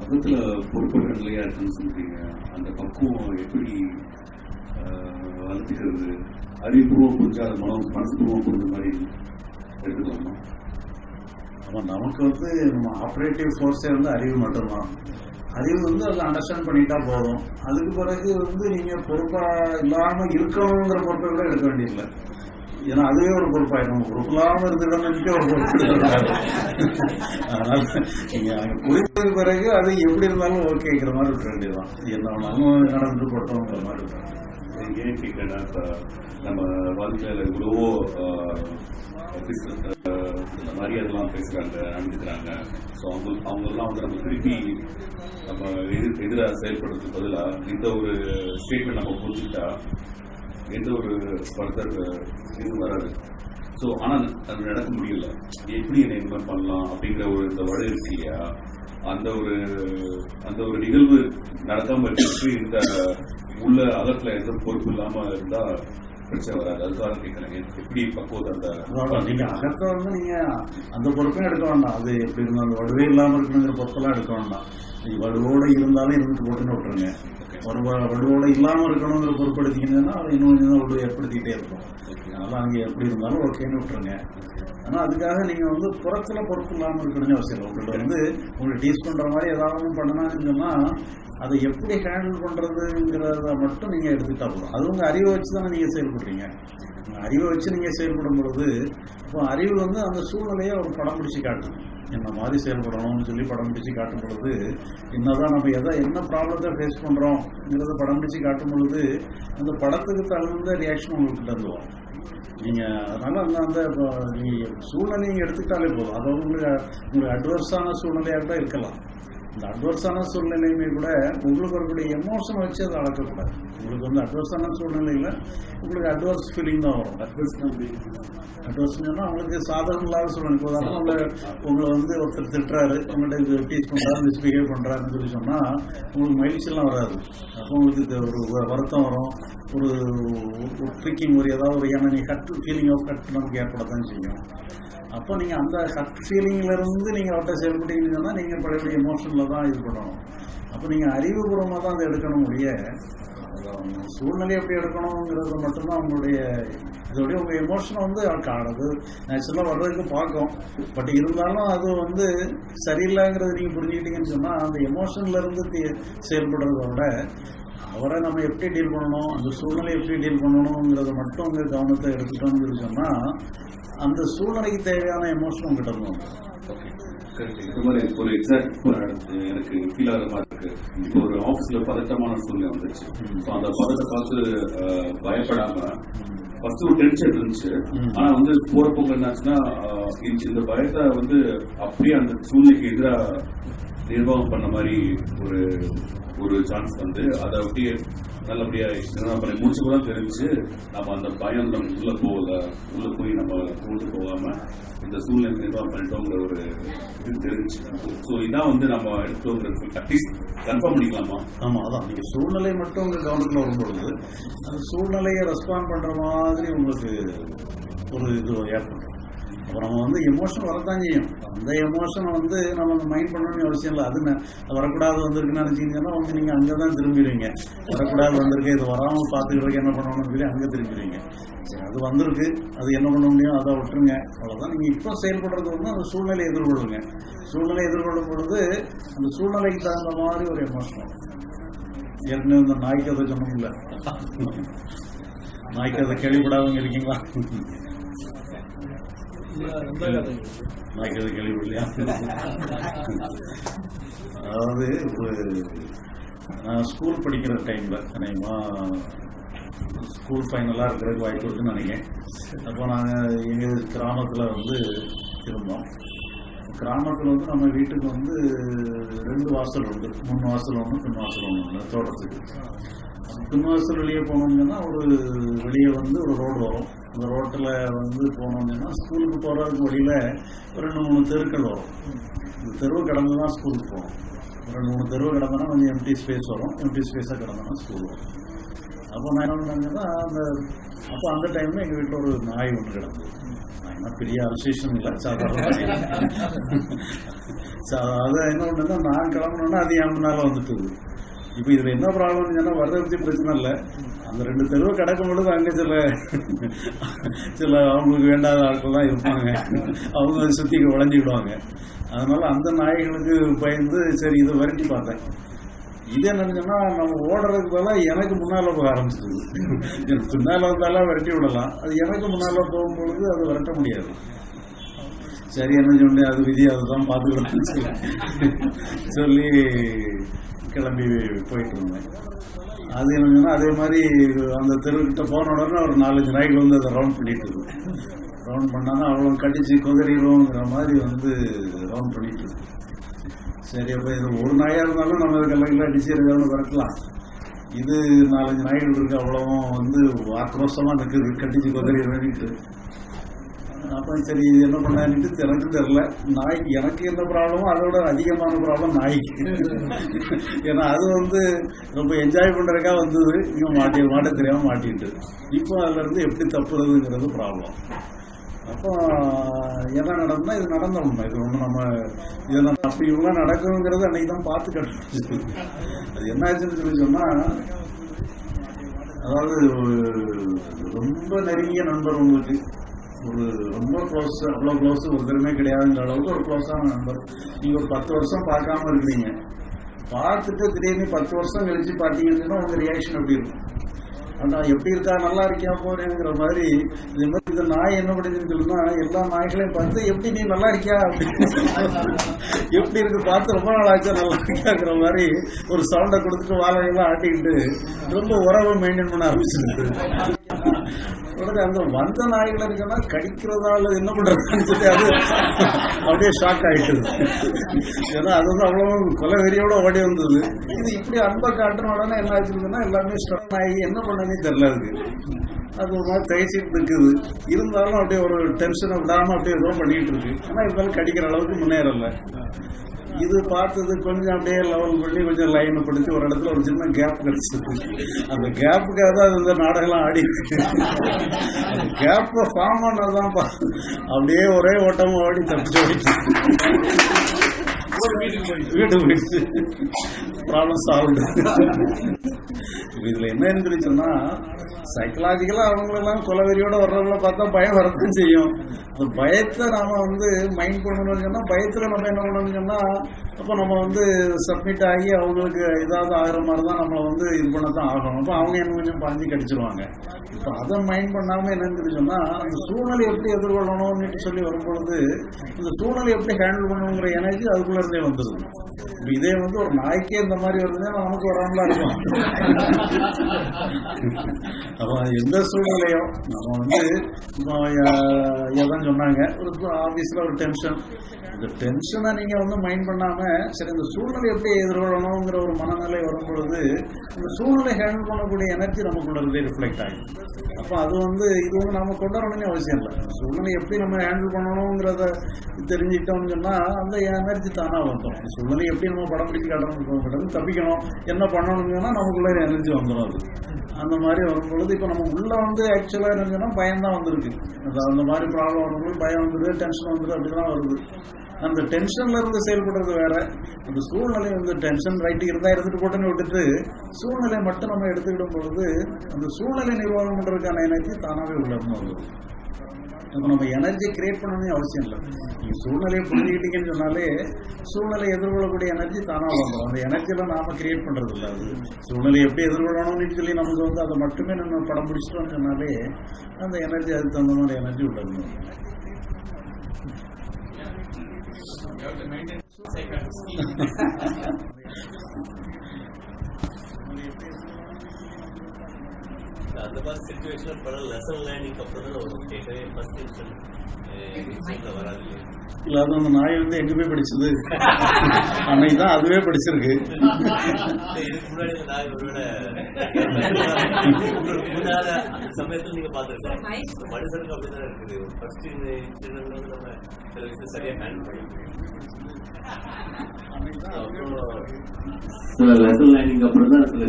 மதத்துல பொறுப்புகள் நிலையா இருக்குன்னு சொல்றீங்க. அந்த பக்குவம் எப்படி வளர்த்துக்கிறது? அறிவுபூர்வம் புரிஞ்சா மனம் மனசுபூர்வம் புரிஞ்ச மாதிரி எடுத்துக்கலாமா? ஆமாம் நமக்கு வந்து நம்ம ஆப்ரேட்டிவ் ஃபோர்ஸே வந்து அறிவு மட்டும்தான். அறிவு வந்து அதை அண்டர்ஸ்டாண்ட் பண்ணிட்டா போதும். அதுக்கு பிறகு வந்து நீங்க பொறுப்பா இல்லாம இருக்கணுங்கிற பொறுப்பை கூட எடுக்க வேண்டியதில்லை. ஏன்னா அதுவே ஒரு பொறுப்பாயிடும் பொறுப்பு பொறுப்பில்லாம இருந்துட்டோம்னு ஒரு பொறுப்பு. அதனால நீங்க பிறகு அது எப்படி இருந்தாலும் ஓகேங்கிற மாதிரி இருக்க வேண்டியதுதான். என்ன வேணாலும் நடந்து போட்டோங்கிற மாதிரி இருக்கும் ஏன் கேட்கறேன்னா நம்ம வாழ்க்கையில எவ்வளவோ ஆஹ், இந்த மரியாதைலாம் பேசுறாங்க அனுப்பிக்கிறாங்க. ஸோ அவங்க அவங்கெல்லாம் வந்து நம்ம திருப்பி நம்ம எதிர் எதிராக செயல்படுறதுக்கு பதிலாக இந்த ஒரு ஸ்டேட்மெண்ட் நம்ம புரிஞ்சுக்கிட்டா எந்த ஒரு ஃபர்தர் இதுவும் வராது. ஸோ ஆனால் அது நடக்க முடியல. எப்படி என்னை இந்த மாதிரி பண்ணலாம் அப்படிங்கிற ஒரு இந்த வழி இருக்கு இல்லையா? அந்த ஒரு அந்த ஒரு நிகழ்வு நடக்காம இருக்கிறதுக்கு இந்த உள்ள அகத்துல எந்த பொறுப்பு இல்லாம இருந்தா பிரச்சனை வராது. அதுக்காக கேட்கறேன். எப்படி பக்குவத்தை அந்த நீங்க அகத்தை வந்து நீங்க அந்த பொறுப்பையும் எடுக்க வேண்டாம். அது எப்படி இருந்தாலும் வலுவே இல்லாம இருக்கணுங்கிற பொறுப்பெல்லாம் எடுக்க வேண்டாம். நீங்க வலுவோட இருந்தாலும் இருந்துட்டு போட்டுன்னு விட்டுருங்க. ஒரு வ- வலுவோட இல்லாம இருக்கணுங்கிற பொறுப்பு எடுத்தீங்கன்னா அதை இன்னும் கொஞ்சம் வலு ஏற்படுத்திக்கிட்டே இருக்கும். அதனால அங்கே எப்படி இருந்தாலும் ஓகேன்னு விட்டுருங்க ஆனால் அதுக்காக நீங்கள் வந்து புறத்தில் பொருட்கொள்ளாமல் இல்லாம இருக்கணும்னு அவசியம் இல்லை. உங்கள்ட்ட வந்து உங்களை டீஸ் பண்ணுற மாதிரி ஏதாவது பண்ணணும்னு சொன்னால் அதை எப்படி ஹேண்டில் பண்ணுறதுங்கிறத மட்டும் நீங்கள் எடுத்துக்கிட்டா போதும். அது உங்கள் அறிவை வச்சு தானே நீங்கள் செயல்படுறீங்க. அறிவை வச்சு நீங்கள் செயல்படும் பொழுது இப்போ அறிவு வந்து அந்த சூழ்நிலையை ஒரு படம் பிடிச்சி காட்டுது. என்ன மாதிரி செயல்படணும்னு சொல்லி படம் பிடிச்சு காட்டும் பொழுது என்னதான் நம்ம எதை என்ன ப்ராப்ளத்தை ஃபேஸ் பண்ணுறோம்ங்கிறத படம் பிடிச்சு காட்டும் பொழுது அந்த படத்துக்கு தகுந்த ரியாக்ஷன் உங்களுக்கு இருந்து வரும். நீங்க அதனால அந்த அந்த இப்போ சூழ்நிலையை எடுத்துக்கிட்டாலே போதும். அது உங்களுக்கு உங்களுக்கு அட்வர்ஸான சூழ்நிலையாக கூட இருக்கலாம். இந்த அட்வர்ஸான சூழ்நிலையுமே கூட உங்களுக்கு வரக்கூடிய எமோஷன் வச்சு அதை அளக்கக்கூடாது உங்களுக்கு வந்து அட்வர்ஸான சூழ்நிலையில் உங்களுக்கு அட்வர்ஸ் ஃபீலிங் தான் வரும். அட்வர்ஸ் அட்வர்ஸ் சொன்னால் அவங்களுக்கு சாதகம் இல்லாத சூழ்நிலை. இப்போ உங்களை உங்களை வந்து ஒருத்தர் திட்டுறாரு உங்கள்கிட்ட இது டீச் பண்ணுறாரு மிஸ்பிஹேவ் பண்ணுறாருன்னு சொல்லி சொன்னால் உங்களுக்கு மகிழ்ச்சியெல்லாம் வராது. அப்போ உங்களுக்கு ஒரு வருத்தம் வரும். ஒரு ட்ரிக்கிங் ஒரு ஏதாவது ஒரு ஏன்னா நீ ஹட் ஃபீலிங் ஆஃப் ஹட் நமக்கு ஏற்படத்தான் செய்யும். அப்போ நீங்கள் அந்த ஹட் ஃபீலிங்லேருந்து நீங்கள் அவட்ட அவர்கிட்ட செயல்பட்டீங்கன்னு சொன்னால் நீங்கள் பழைய எமோஷனில் தான் இது பண்ணணும். அப்போ நீங்கள் அறிவுபூர்வமாக தான் அதை எடுக்கணும் முடிய சூழ்நிலை எப்படி எடுக்கணுங்கிறது மட்டும்தான் உங்களுடைய இதோடைய உங்கள் எமோஷனை வந்து காணுது. நேச்சுரலாக வர்றதுக்கு பார்க்கும். பட் இருந்தாலும் அது வந்து சரியில்லைங்கிறது நீங்கள் புரிஞ்சுக்கிட்டீங்கன்னு சொன்னால் அந்த எமோஷன்லேருந்து இருந்து செயல்படுறத விட அவரை நம்ம எப்படி டீல் பண்ணணும் அந்த சூழ்நிலை எப்படி டீல் பண்ணணுங்கிறத மட்டும் உங்கள் கவனத்தை எடுத்துட்டோம்னு சொன்னால் அந்த சூழ்நிலைக்கு தேவையான எமோஷன் உங்ககிட்ட இருந்து வந்துடும். ஓகே கரெக்ட் இந்த மாதிரி ஒரு எக்ஸாக்ட் எனக்கு ஃபீல் ஆகிற மாதிரி இருக்கு. இப்போ ஒரு ஆஃபீஸ்ல பதட்டமான சூழ்நிலை வந்துச்சு ஸோ அந்த பதத்தை பார்த்து பயப்படாம ஃபர்ஸ்ட் ஒரு டென்ஷன் இருந்துச்சு. ஆனா வந்து போற போக்கு என்னாச்சுன்னா இந்த பயத்தை வந்து அப்படியே அந்த சூழ்நிலைக்கு எதிராக நிர்வாகம் பண்ண மாதிரி ஒரு ஒரு சான்ஸ் வந்து அதை அப்படியே நல்லபடியா நிர்வாகம் அப்புறம் முடிச்சு கூட தெரிஞ்சு நம்ம அந்த பயம் நம்ம உள்ள போகல உள்ள போய் நம்ம கூட்டு போகாம இந்த சூழ்நிலை நிர்வாகம் பண்ணிட்டோங்கிற ஒரு இது தெரிஞ்சு. ஸோ இதான் வந்து நம்ம எடுத்தோங்கிறது அட்லீஸ்ட் கன்ஃபார்ம் பண்ணிக்கலாமா? ஆமா அதான். நீங்க சூழ்நிலை மட்டும் உங்க கவனத்துல வரும்பொழுது அந்த சூழ்நிலையை ரெஸ்பாண்ட் பண்ற மாதிரி உங்களுக்கு ஒரு இது ஏற்படும். அப்புறம் நம்ம வந்து எமோஷன் வரத்தான் செய்யும். அந்த எமோஷனை வந்து நம்ம மைண்ட் பண்ணணும்னு அவசியம் இல்லை. அது வரக்கூடாது வந்திருக்குன்னு நினைச்சீங்கன்னா வந்து நீங்க அங்கே தான் திரும்பிடுவீங்க. வரக்கூடாது வந்திருக்கு இது வராமல் பார்த்துக்கிறதுக்கு என்ன பண்ணணும்னு சொல்லி அங்கே திரும்பிடுவீங்க. சரி அது வந்திருக்கு. அது என்ன பண்ண முடியும்? அதை விட்டுருங்க. அவ்வளோதான் நீங்கள் இப்போ செயல்படுறது வந்து அந்த சூழ்நிலையை எதிர்கொள்ளுங்க. சூழ்நிலை எதிர்கொள்ளும் பொழுது அந்த சூழ்நிலைக்கு தகுந்த மாதிரி ஒரு எமோஷன் ஏற்கனவே இந்த நாய் கதை சொன்னோம்ல. நாய்க்கு அதை கேள்விப்படாதவங்க இருக்கீங்களா? நாய் கேள்வி கேள்விப்படலையா அதாவது நான் ஸ்கூல் படிக்கிற டைமில் அநேகமா ஸ்கூல் ஃபைனலாக இருக்கிறதுக்கு வாய்ப்பு இருக்குன்னு நினைக்கிறேன். அப்போ நாங்கள் எங்கள் கிராமத்தில் வந்து இருந்தோம். கிராமத்தில் வந்து நம்ம வீட்டுக்கு வந்து ரெண்டு வாசல் உண்டு. முன் வாசல் ஒன்று பின் வாசல் ஒன்று உண்டு தோட்டத்துக்கு. பின் வெளியே போனோம்னா ஒரு வெளியே வந்து ஒரு ரோடு வரும். அந்த ரோட்டில் வந்து போனோம்னா ஸ்கூலுக்கு போகிறதுக்கு வழியில் ஒரு ரெண்டு மூணு தெருக்கள் வரும். இந்த தெருவு கடந்து தான் ஸ்கூலுக்கு போகணும். ஒரு ரெண்டு மூணு தெருவு கடந்தோன்னா கொஞ்சம் எம்டி ஸ்பேஸ் வரும். எம்டி ஸ்பேஸாக கடந்தோன்னா ஸ்கூல் வரும். அப்போ நான் என்ன பண்ணேன்னா அந்த அப்போ அந்த டைமில் எங்கள் வீட்டில் ஒரு நாய் ஒன்று கிடந்தது. நாய் பெரிய அசோசியேஷன் இல்லை சாதாரண அது என்ன பண்ணுன்னா நான் கிளம்பணுன்னா அது என் முன்னால் வந்துட்டு இப்போ இதுல என்ன ப்ராப்ளம் சொன்னா வர்றதை பத்தி பிரச்சனை இல்லை. அந்த ரெண்டு தெருவை கிடக்கும் பொழுது அங்கே சில சில அவங்களுக்கு வேண்டாத ஆட்கள்லாம் இருப்பாங்க. அவங்க சுத்தி சுற்றி உடஞ்சிடுவாங்க அதனால அந்த நாய்களுக்கு பயந்து சரி இதை வரட்டி பார்த்தேன். இது என்னன்னு நம்ம ஓடுறதுக்கு பதிலாக எனக்கு முன்னால போக ஆரம்பிச்சிருது. எனக்கு பின்னால வந்தாலும் விரட்டி விடலாம். அது எனக்கு முன்னால போகும்பொழுது அது விரட்ட முடியாது. சரி என்ன சொன்னே அது விதி அதுதான் பார்த்துக்கலாம்னு சொல்லி சொல்லி கிளம்பி போயிட்டு இருந்தேன் அது என்ன அதே மாதிரி அந்த தெருக்கிட்ட போன உடனே ஒரு நாலஞ்சு நாய்கள் வந்து அதை ரவுண்ட் பண்ணிட்டு இருக்கு ரவுண்ட் பண்ணாதான் அவ்வளோ கடிச்சு குதிரிடுவோங்கிற மாதிரி வந்து ரவுண்ட் பண்ணிட்டு இருக்கு சரி அப்போ இது ஒரு நாயாக இருந்தாலும் நம்ம இதுக்கெல்லாம் அடிச்சு எதாவது விரட்டலாம் இது நாலஞ்சு நாய்கள் இருக்கு அவ்வளவும் வந்து ஆக்ரோஷமாக நிற்குது கட்டிச்சு குதிரை வேண்டிட்டு அப்போ சரி இது என்ன பண்ணான்ட்டு எனக்கு தெரியல. நாய்க்கு எனக்கு எந்த ப்ராப்ளமோ அதோட அதிகமான ப்ராப்ளம் நாய்க்கு. ஏன்னா அது வந்து ரொம்ப என்ஜாய் பண்றதுக்காக வந்தது. இங்கே மாட்டி மாட்ட தெரியாமல் மாட்டிட்டு. இப்போ அதுல இருந்து எப்படி தப்புறதுங்கிறது ப்ராப்ளம் அப்போ என்ன நடந்தா இது நடந்த உண்மை இது ஒன்று நம்ம இதெல்லாம் அப்படி இவ்வளோ நடக்குங்கிறது அன்னைக்கு தான் பார்த்து கட்டுச்சு அது என்ன ஆச்சுன்னு சொல்லி சொன்னா அதாவது ரொம்ப நெருங்கிய நண்பர் உங்களுக்கு. ஒரு ரொம்ப க்ளோஸ் அவ்வளோ க்ளோஸ் ஒருத்தருமே கிடையாதுங்கிற அளவுக்கு ஒரு க்ளோஸான நண்பர் நீங்கள் ஒரு பத்து வருஷம் பார்க்காம இருக்கிறீங்க. பார்த்துட்டு திடீர்னு பத்து வருஷம் கழிச்சு பார்த்தீங்கன்னா உங்கள் ரியாக்ஷன் எப்படி இருக்கும்? ஆனால் எப்படி இருக்கா? நல்லா இருக்கியா? போறேங்கிற மாதிரி இது மாதிரி இந்த நாய் என்ன பண்ணுதுன்னு சொல்லுன்னா எல்லா நாய்களையும் பார்த்து எப்படி நீ நல்லா இருக்கியா? அப்படின்னு எப்படி இருக்கு? பார்த்து ரொம்ப நாள் ஆச்சா நல்லா இருக்கியாங்கிற மாதிரி ஒரு சவுண்டை கொடுத்துட்டு வாழையெல்லாம் ஆட்டிக்கிட்டு ரொம்ப உறவை மெயின்டைன் பண்ண ஆரம்பிச்சிருக்கு உடனே அந்த வந்த நாய்கள் இருக்குன்னா கடிக்கிறதால என்ன பண்றதுன்னு சொல்லி அது அப்படியே ஷாக் ஆயிட்டுது. ஏன்னா அது வந்து அவ்வளவு கொலை வெறியோட ஓடி வந்தது. இது இப்படி அன்பை காட்டுன உடனே என்ன ஆச்சுருக்குன்னா எல்லாமே ஸ்ட்ரன் ஆகி என்ன பண்ணனே தெரியல அதுக்கு. அது ஒரு மாதிரி தயச்சிட்டு இருக்குது இருந்தாலும் அப்படியே ஒரு டென்ஷனை விடாம அப்படியே ஏதோ பண்ணிட்டு இருக்கு. ஆனா இருந்தாலும் கடிக்கிற அளவுக்கு முன்னேறல. இது பார்த்தது கொஞ்சம் அப்படியே லெவல் பண்ணி கொஞ்சம் லைன் படுத்தி ஒரு இடத்துல ஒரு சின்ன கேப் கிடைச்சது. அந்த கேப்புக்காக தான் இந்த நாடகம்லாம் ஆடி அந்த கேப்பை ஃபார்ம் பண்ணதான் பா அப்படியே ஒரே ஓட்டமாக ஓடி தப்பிச்சு ஓடிச்சு வீடு போயிடுச்சு. ப்ராப்ளம் சால்வ் இதுல என்னன்னு சொல்லி சொன்னா சைக்கலாஜிக்கலா அவங்களெல்லாம் கொலவெறியோட வர்றவங்கள பார்த்தா பயம் வரத்தான் செய்யும். அந்த பயத்தை நாம வந்து மைண்ட் பண்ணணும்னு சொன்னால் பயத்துல நம்ம என்ன பண்ணணும்னு சொன்னால் அப்போ நம்ம வந்து சப்மிட் ஆகி அவங்களுக்கு ஏதாவது ஆகிற மாதிரி தான் நம்ம வந்து இது பண்ண தான் ஆகணும். அப்போ அவங்க என்ன கொஞ்சம் பாஞ்சு கடிச்சிருவாங்க. இப்போ அதை மைண்ட் பண்ணாமல் என்னன்னு சொல்லி அந்த சூழ்நிலை எப்படி எதிர்கொள்ளணும்னு சொல்லி வரும்பொழுது இந்த சூழ்நிலை எப்படி ஹேண்டில் பண்ணணுங்கிற எனர்ஜி அதுக்குள்ள இருந்தே வந்துருது இப்போ இதே வந்து ஒரு நாய்க்கே இந்த மாதிரி வருதுன்னா நமக்கு வராமலா இருக்கும் அப்போ எந்த சூழ்நிலையும் நம்ம வந்து இப்போ எதான் சொன்னாங்க. ஒரு ஆஃபீஸில் ஒரு டென்ஷன் இந்த டென்ஷனை நீங்கள் வந்து மைண்ட் பண்ணாமல் சரி இந்த சூழ்நிலை எப்படி எதிர்கொள்ளணுங்கிற ஒரு மனநிலை வரும் பொழுது இந்த சூழ்நிலை ஹேண்டில் பண்ணக்கூடிய எனர்ஜி நமக்குள்ள இருந்தே ரிஃப்ளெக்ட் ஆகும் அப்போ அது வந்து இது வந்து நம்ம கொண்டு அவசியம் இல்லை. சூழ்நிலை எப்படி நம்ம ஹேண்டில் பண்ணணுங்கிறத தெரிஞ்சுக்கிட்டோம்னு சொன்னால் அந்த எனர்ஜி தானாக வந்துடும் சூழ்நிலை எப்படி நம்ம படம் பிடிச்சி காட்டணும் தப்பிக்கணும். என்ன பண்ணணுங்கன்னா நமக்குள்ள எனர்ஜி வந்துடும் அது. அந்த மாதிரி வரும்பொழுது இப்போ நம்ம உள்ளே வந்து ஆக்சுவலாக என்னன்னா பயம் தான் வந்திருக்கு. அது அந்த மாதிரி ப்ராப்ளம் வரும்போது பயம் வந்துடுது டென்ஷன் வந்துடுது அப்படிலாம் வருது. அந்த டென்ஷன்ல இருந்து செயல்படுறது வேற. அந்த சூழ்நிலை வந்து டென்ஷன் ரைட்டு இருந்தா இருந்துட்டு போட்டுன்னு விட்டுட்டு சூழ்நிலை மட்டும் நம்ம எடுத்துக்கிடும் பொழுது அந்த சூழ்நிலை நிர்வாகம் பண்றதுக்கான எனர்ஜி தானாவே உள்ள வருது. அப்போ நம்ம எனர்ஜி கிரியேட் பண்ணணும்னு அவசியம் இல்லை. நீங்கள் சூழ்நிலையை புரிஞ்சுக்கிட்டீங்கன்னு சொன்னாலே சூழ்நிலை எதிர்கொள்ளக்கூடிய எனர்ஜி தானாக வந்துடும் அந்த எனர்ஜியெல்லாம் நாம கிரியேட் பண்றது இல்லை அது. சூழ்நிலை எப்படி எதிர்கொள்ளணும்னு சொல்லி நமக்கு வந்து அதை மட்டுமே நம்ம படம் பிடிச்சிட்டோம்னு சொன்னாலே அந்த எனர்ஜி அதுக்கு தகுந்த மாதிரி எனர்ஜி உள்ளது உள்ள இருந்துடும் அந்த மாதிரி சுச்சுவேஷன் படம் லெசன் லேர்னிங் அப்புறம் தான் ஒரு கேட்கவே ஃபர்ஸ்ட் இன்ஸ்டன்ட்ல வராது? இல்ல அது அந்த நாய் வந்து எங்க போய் படிச்சது. அன்னைக்கு தான் அதுவே படிச்சிருக்கு. இதுக்கு முன்னாடி இந்த நாய் உங்களுக்கு முன்னால அந்த சமயத்துல நீங்க பார்த்துருக்கலாம். மனுஷனுக்கு அப்படிதான் இருக்குது. ஃபர்ஸ்ட் இந்த இன்சிடென்ட் வந்து நம்ம சில விஷயம் சரியா ஹேண்டில் பண்ணிருக்கோம் சில லெசன் லேர்னிங் அப்புறம் தான் சில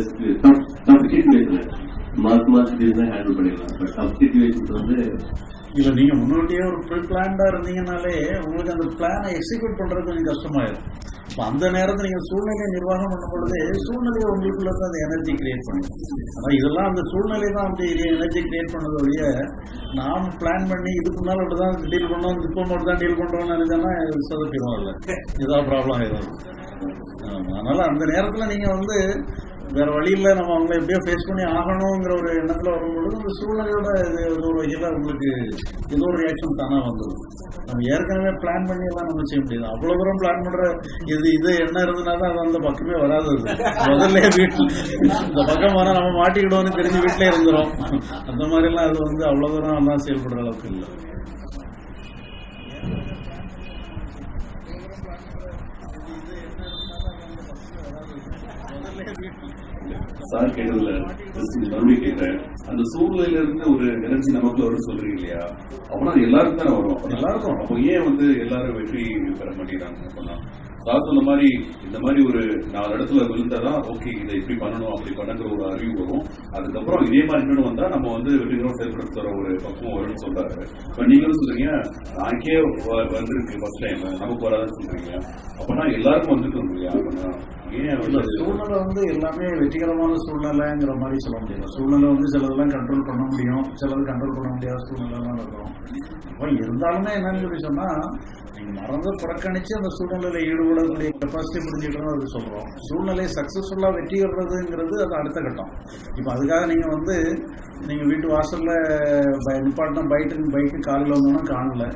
டஃப் சிச்சுவேஷன் மார்க் மார்க் தான் ஹேண்டில் பண்ணிடலாம். பட் டஃப் சுச்சுவேஷன்ஸ் வந்து இல்ல நீங்க முன்னாடியே ஒரு ப்ரீ பிளான்டா இருந்தீங்கனாலே உங்களுக்கு அந்த பிளானை எக்ஸிக்யூட் பண்றது கொஞ்சம் கஷ்டமாயிரும். இப்ப அந்த நேரத்தில் நீங்க சூழ்நிலையை நிர்வாகம் பண்ணும் பொழுது சூழ்நிலையை உங்களுக்குள்ள அந்த எனர்ஜி கிரியேட் பண்ணும். ஆனா இதெல்லாம் அந்த சூழ்நிலை தான் அப்படி எனர்ஜி கிரியேட் பண்ணது ஒழிய நாம் பிளான் பண்ணி இதுக்கு முன்னால இப்படிதான் டீல் பண்ணோம் இப்போ மட்டும் தான் டீல் பண்றோம்னு நினைச்சோம்னா சொதப்பிடும் இல்லை. இதான் ப்ராப்ளம் ஆயிடும் அதனால் அதனால அந்த நேரத்துல நீங்க வந்து வேற வழி நம்ம அவங்கள எப்படியோ ஃபேஸ் பண்ணி ஆகணுங்கிற ஒரு எண்ணத்தில் வரும்பொழுது அந்த சூழ்நிலையோட இது ஒரு வகையில் உங்களுக்கு ஏதோ ஒரு ரியாக்ஷன் தானாக வந்துடும் நம்ம ஏற்கனவே பிளான் பண்ணி எல்லாம் நம்ம செய்ய முடியாது. அவ்வளோ தூரம் பிளான் பண்ணுற இது இது என்ன இருந்ததுனா தான் அது அந்த பக்கமே வராது முதல்ல வீட்டில் இந்த பக்கம் வர நம்ம மாட்டிக்கிடுவோம்னு தெரிஞ்சு வீட்டிலே இருந்துரும். அந்த மாதிரிலாம் அது வந்து அவ்வளோ தூரம் எல்லாம் செயல்படுற அளவுக்கு இல்லை. சார் கேட்டதுல just இது மறுபடியும் அந்த சூழ்நிலையில இருந்து ஒரு எனர்ஜி நமக்குள்ள வரும் சொல்றீங்க இல்லையா? அப்படின்னா அது எல்லாருக்கும் தானே வரும். எல்லாருக்கும் அப்போ ஏன் வந்து எல்லாரும் வெற்றி பெற மாட்டேங்கிறாங்க அப்படின்னா சார் சொன்ன மாதிரி இந்த மாதிரி ஒரு நாலு இடத்துல விழுந்தாதான் ஓகே இதை இப்படி பண்ணணும் அப்படி பண்ணுங்கிற ஒரு அறிவு வரும். அதுக்கப்புறம் இதே மாதிரி இன்னொன்று வந்தா நம்ம வந்து வெற்றிகரம் செயல்படுத்துற ஒரு பக்குவம் வரும்னு சொல்றாரு. இப்ப நீங்களும் சொல்றீங்க நாக்கே வ- வந்திருக்கு ஃபர்ஸ்ட் டைம் நமக்கு வராதுன்னு சொல்றீங்க. அப்படின்னா எல்லாருக்கும் வந்துருக்கோம் இல்லையா? அப்படின்னா சூழ்நிலை வந்து எல்லாமே வெற்றிகரமான சூழ்நிலைங்கிற மாதிரி சொல்ல முடியாது. சூழ்நிலை வந்து சிலதெல்லாம் கண்ட்ரோல் பண்ண முடியும். சிலது கண்ட்ரோல் பண்ண முடியாத சூழ்நிலைலாம் இருக்கும். அப்போ இருந்தாலுமே என்னன்னு சொல்லி சொன்னா நீங்க மறந்து புறக்கணிச்சு அந்த சூழ்நிலையில ஈடுபடக்கூடிய கெப்பாசிட்டி புரிஞ்சுக்கணும் அது சொல்றோம். சூழ்நிலை சக்சஸ்ஃபுல்லா வெற்றி பெறதுங்கிறது அது அடுத்த கட்டம். இப்போ அதுக்காக நீங்க வந்து நீங்க வீட்டு வாசல்ல பை- நிப்பாட்டின பைக்கு பைக்கு காலையில் வந்தோன்னா காணல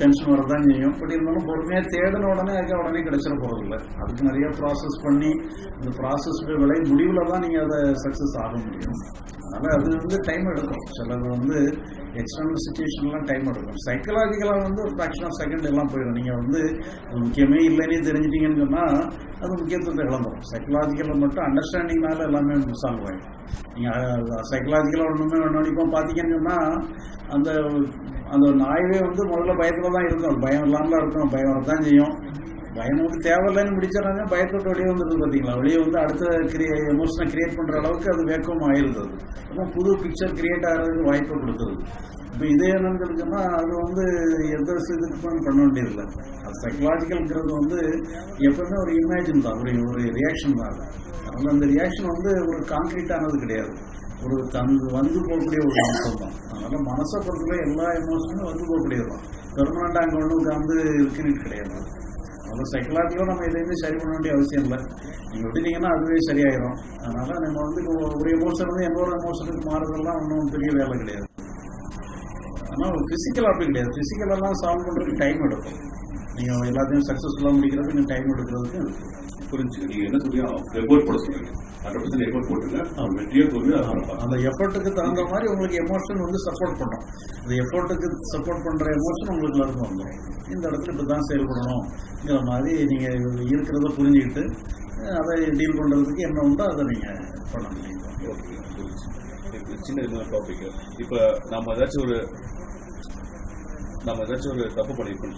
டென்ஷன் வரதான் செய்யும். பட் இருந்தாலும் பொறுமையாக தேடின உடனே அதுக்கு உடனே கிடைச்சிட போகிறதில்ல அதுக்கு நிறைய ப்ராசஸ் பண்ணி அந்த ப்ராசஸ் விலை முடிவில் தான் நீங்கள் அதை சக்ஸஸ் ஆக முடியும். அதனால் அது வந்து டைம் எடுக்கும். சிலது வந்து எக்ஸ்டர்னல் சுச்சுவேஷன்லாம் டைம் எடுக்கும். சைக்கலாஜிக்கலாக வந்து ஒரு ஃப்ராக்ஷன் ஆஃப் செகண்ட் எல்லாம் போயிடும். நீங்கள் வந்து அது முக்கியமே இல்லைன்னு தெரிஞ்சிட்டீங்கன்னு சொன்னால் அது முக்கியத்துவத்தை இழந்துடும் சைக்கலாஜிக்கலில் மட்டும் அண்டர்ஸ்டாண்டிங்னால எல்லாமே சால்வ் ஆகிடும் நீங்கள் சைக்கலாஜிக்கலாக ஒன்றுமே ஒன்று இப்போ பார்த்தீங்கன்னு சொன்னால் அந்த அந்த நாயவே வந்து முதல்ல பயத்தில் தான் இருக்கும். பயம் இல்லாமல் இருக்கும். பயம் வரதான் செய்யும். பயம் நமக்கு தேவையில்லைன்னு முடிச்சிடறாங்க பயத்தோட்டு வெளியே வந்துடுது பார்த்தீங்களா வெளியே வந்து அடுத்த கிரியே எமோஷனை கிரியேட் பண்ணுற அளவுக்கு அது வேக்கம் ஆயிருது அது புது பிக்சர் கிரியேட் ஆகிறதுக்கு வாய்ப்பு கொடுத்துருது இப்போ இதே என்னன்னு சொல்லிச்சோம்னா அது வந்து எந்த இதுக்கும் பண்ண வேண்டியதில்லை. அது சைக்கலாஜிக்கல்ங்கிறது வந்து எப்பவுமே ஒரு இமேஜின் தான் ஒரு ஒரு ரியாக்ஷன் தான் அது. அந்த ரியாக்ஷன் வந்து ஒரு கான்க்ரீட்டானது கிடையாது. ஒரு தன் வந்து போகக்கூடிய ஒரு அம்சம் தான். அதனால மனசை பொறுத்தவரை எல்லா எமோஷனும் வந்து போகக்கூடியது தான். பெர்மனண்டாக அங்கே ஒன்று உட்காந்து இருக்குன்னு கிடையாது. அதனால் சைக்கலாஜிக்கலாக நம்ம எதையுமே சரி பண்ண வேண்டிய அவசியம் இல்லை. நீங்கள் விட்டுட்டீங்கன்னா அதுவே சரியாயிடும் அதனால நம்ம வந்து ஒரு எமோஷன் வந்து இன்னொரு எமோஷனுக்கு மாறுறதெல்லாம் ஒன்றும் பெரிய வேலை கிடையாது. ஆனால் ஃபிசிக்கல் அப்படி கிடையாது. ஃபிசிக்கலெல்லாம் சால்வ் பண்ணுறதுக்கு டைம் எடுக்கும். நீங்கள் எல்லாத்தையும் சக்ஸஸ்ஃபுல்லாக முடிக்கிறதுக்கு இன்னும் டைம் எடுக்கிறதுக்கு புரிஞ்சு நீங்க என்ன சொல்றீங்க? எஃபோர்ட் போட சொல்றீங்க ஹண்ட்ரட் பர்சன்ட் எஃபோர்ட் போட்டுங்க. அவன் வெற்றியோ பார்க்கலாம். அந்த எஃபர்ட்டுக்கு தகுந்த மாதிரி உங்களுக்கு எமோஷன் வந்து சப்போர்ட் பண்ணும். அந்த எஃபோர்ட்டுக்கு சப்போர்ட் பண்ற எமோஷன் உங்களுக்கு இருந்து வந்துடும் இந்த இடத்துல இப்படி தான் செயல்படணுங்கிற மாதிரி நீங்க இருக்கிறத புரிஞ்சுக்கிட்டு அதை டீல் பண்ணுறதுக்கு என்ன உண்டோ அதை நீங்கள் பண்ண முடியும். Okay, சின்ன டாபிக் இப்போ நம்ம ஏதாச்சும் ஒரு நம்ம ஏதாச்சும் ஒரு தப்பு பண்ணிருக்கோம்